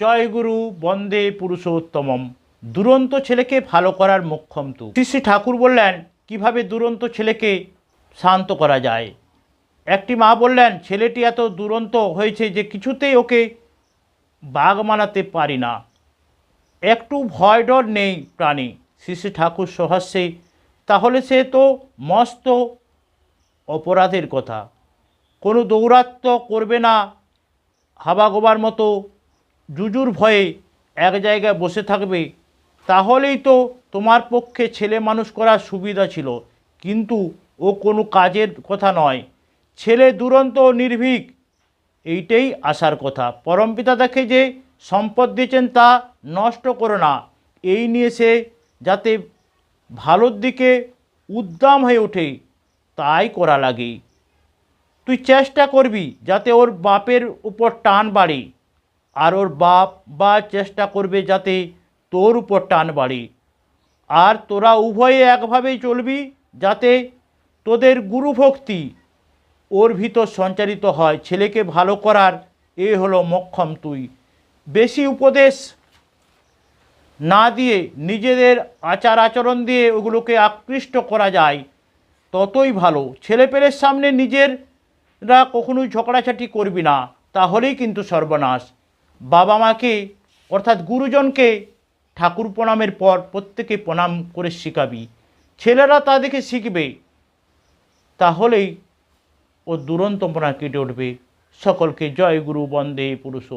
জয় গুরু, বন্দে পুরুষোত্তমম। দুরন্ত ছেলেকে ভালো করার মোক্ষম তু। শ্রী শ্রী ঠাকুর বললেন, কীভাবে দুরন্ত ছেলেকে শান্ত করা যায়? একটি মা বললেন, ছেলেটি এত দুরন্ত হয়েছে যে কিছুতেই ওকে বাঘ মানাতে পারি না। একটু ভয় ডর নেই প্রাণী। শ্রী শ্রী ঠাকুর সহাস্যে তাহলে সে তো মস্ত অপরাধের কথা। কোনো দৌরাত্ম করবে না হাবাগোবার মতো জুজুর ভয়ে এক জায়গায় বসে থাকবে, তাহলেই তো তোমার পক্ষে ছেলে মানুষ করার সুবিধা ছিল। কিন্তু ও কোনো কাজের কথা নয়। ছেলে দুরন্ত ও নির্ভীক, এইটাই আসার কথা। পরমপিতা তাকে যে সম্পদ দিয়েছেন তা নষ্ট করো না। এই নিয়ে সে যাতে ভালোর দিকে উদ্দাম হয়ে ওঠে, তাই করা লাগে। তুই চেষ্টা করবি যাতে ওর বাপের উপর টান বাড়ে। আর ওর বাপ বা চেষ্টা করবে যাতে তোর উপর টান বাড়ে। আর তোরা উভয়ে একভাবেই চলবি যাতে তোদের গুরুভক্তি ওর ভিতর সঞ্চারিত হয়। ছেলেকে ভালো করার এ হলো মক্ষম তুই। বেশি উপদেশ না দিয়ে নিজেদের আচার আচরণ দিয়ে ওগুলোকে আকৃষ্ট করা যায়, ততই ভালো। ছেলেপেলের সামনে নিজেররা কখনোই ঝগড়াঝাটি করবি না, তাহলেই কিন্তু সর্বনাশ। বাবা মাকে, অর্থাৎ গুরুজনকে ঠাকুর প্রণামের পর প্রত্যেকে প্রণাম করে শেখাবি। ছেলেরা তা দেখে শিখবে। তাহলেই ও দুরন্তপনা কেটে উঠবে। সকলকে জয় গুরু বন্দে পুরুষ